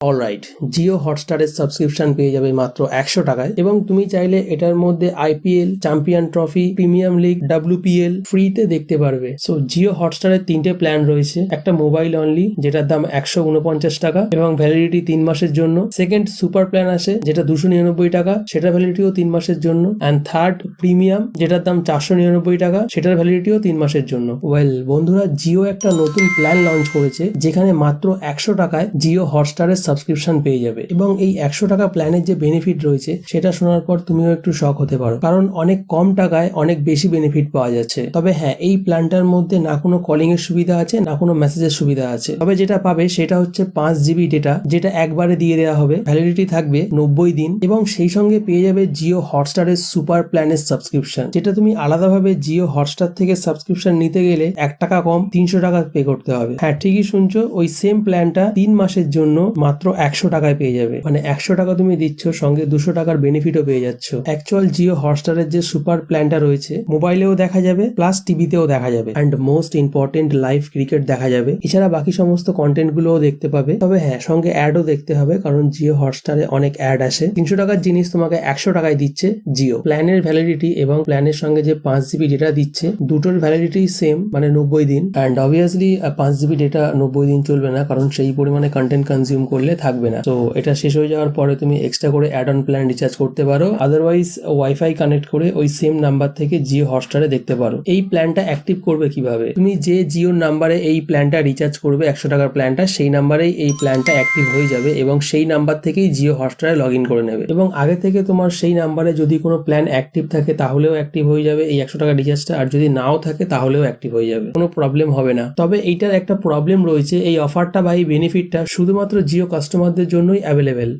Alright Jio হটস্টারের subscription পেয়ে যাবে মাত্র একশো টাকায়। এবং তুমি চাইলে এটার মধ্যে IPL champion trophy premium league WPL ফ্রিতে দেখতে পারবে। সো জিও হটস্টারের তিনটে প্ল্যান রয়েছে। একটা মোবাইল অনলি যেটার দাম একশো উনপঞ্চাশ টাকা এবং ভ্যালিডিটি তিন মাসের জন্য। সেকেন্ড সুপার প্ল্যান আছে, যেটা দুশো নিরানব্বই টাকা, সেটার ভ্যালিডিটিও তিন মাসের জন্য। অ্যান্ড থার্ড প্রিমিয়াম যেটার দাম চারশো নিরানব্বই টাকা, সেটার ভ্যালিডিটিও তিন মাসের জন্য। ওয়েল বন্ধুরা জিও একটা নতুন প্ল্যান লঞ্চ করেছে, যেখানে মাত্র একশো টাকায় জিও হটস্টারের সাবস্ক্রিপশন পেয়ে যাবে। এবং এই একশো টাকা প্ল্যানের যে বেনিফিট রয়েছে, সেটা শোনার পর তুমিও একটু শখ হতে পারো। কারণ অনেক কম টাকায় অনেক বেশি বেনিফিট পাওয়া যাচ্ছে। তবে হ্যাঁ এই প্ল্যানটার মধ্যে না কোনো কলিং এর সুবিধা আছে, না কোনো মেসেজের সুবিধা আছে। তবে যেটা পাবে, সেটা হচ্ছে পাঁচ জিবি ডেটা যেটা একবারে দিয়ে দেওয়া হবে। ভ্যালিডিটি থাকবে নব্বই দিন। এবং সেই সঙ্গে পেয়ে যাবে জিও হটস্টারের সুপার প্ল্যানের সাবস্ক্রিপশন যেটা তুমি আলাদাভাবে জিও হটস্টার থেকে সাবস্ক্রিপশন নিতে গেলে এক টাকা কম, তিনশো টাকা পে করতে হবে। হ্যাঁ ঠিকই শুনছো, ওই সেম প্ল্যানটা তিন মাসের জন্য মাত্র একশো টাকায় পেয়ে যাবে। মানে একশো টাকা তুমি দিচ্ছ, সঙ্গে দুশো টাকার বেনিফিটও পেয়ে যাচ্ছ। অ্যাকচুয়াল জিও হটস্টারের যে সুপার প্ল্যানটা রয়েছে মোবাইলেও দেখা যাবে প্লাস টিভিতেও দেখা যাবে। And most important live cricket দেখা যাবে। এছাড়া বাকি সমস্ত কন্টেন্ট গুলোও দেখতে পাবে। তবে হ্যাঁ সঙ্গে অ্যাডও দেখতে হবে, কারণ জিও হটস্টারে অনেক অ্যাড আসে। তিনশো টাকার জিনিস তোমাকে একশো টাকায় দিচ্ছে জিও প্ল্যানের ভ্যালিডিটি এবং প্ল্যানের সঙ্গে যে পাঁচ জিবি ডেটা দিচ্ছে, দুটোর ভ্যালিডিটি সেম মানে নব্বই দিন। অ্যান্ড অবভিয়াসলি পাঁচ জিবি ডেটা নব্বই দিন চলবে না, কারণ সেই পরিমাণে কন্টেন্ট কনজিউম করলে থাকবে না। তো এটা শেষ হয়ে যাওয়ার পরে তুমি এক্সট্রা করে অ্যাড অন প্ল্যান রিচার্জ করতে পারো। আদারওয়াইজ ওয়াইফাই কানেক্ট করে ওই সেম নাম্বার থেকে জিও হটস্টারে দেখতে পারো। এই প্ল্যানটা অ্যাক্টিভ করবে কীভাবে? তুমি যে জিওর নাম্বারে এই প্ল্যানটা রিচার্জ করবে, একশো টাকার প্ল্যানটা সেই নাম্বারেই এই প্ল্যানটা অ্যাক্টিভ হয়ে যাবে এবং সেই নাম্বার থেকেই জিও হটস্টারে লগ ইন করে নেবে। এবং আগে থেকে তোমার সেই নাম্বারে যদি কোনো প্ল্যান অ্যাক্টিভ থাকে, তাহলেও অ্যাক্টিভ হয়ে যাবে এই একশো টাকা রিচার্জটা আর যদি নাও থাকে, তাহলেও অ্যাক্টিভ হয়ে যাবে। কোনো প্রবলেম হবে না। তবে এইটার একটা প্রবলেম রয়েছে, এই অফারটা বা এই বেনিফিটটা শুধুমাত্র জিও কাস্টমারদের জন্যই অ্যাভেলেবেল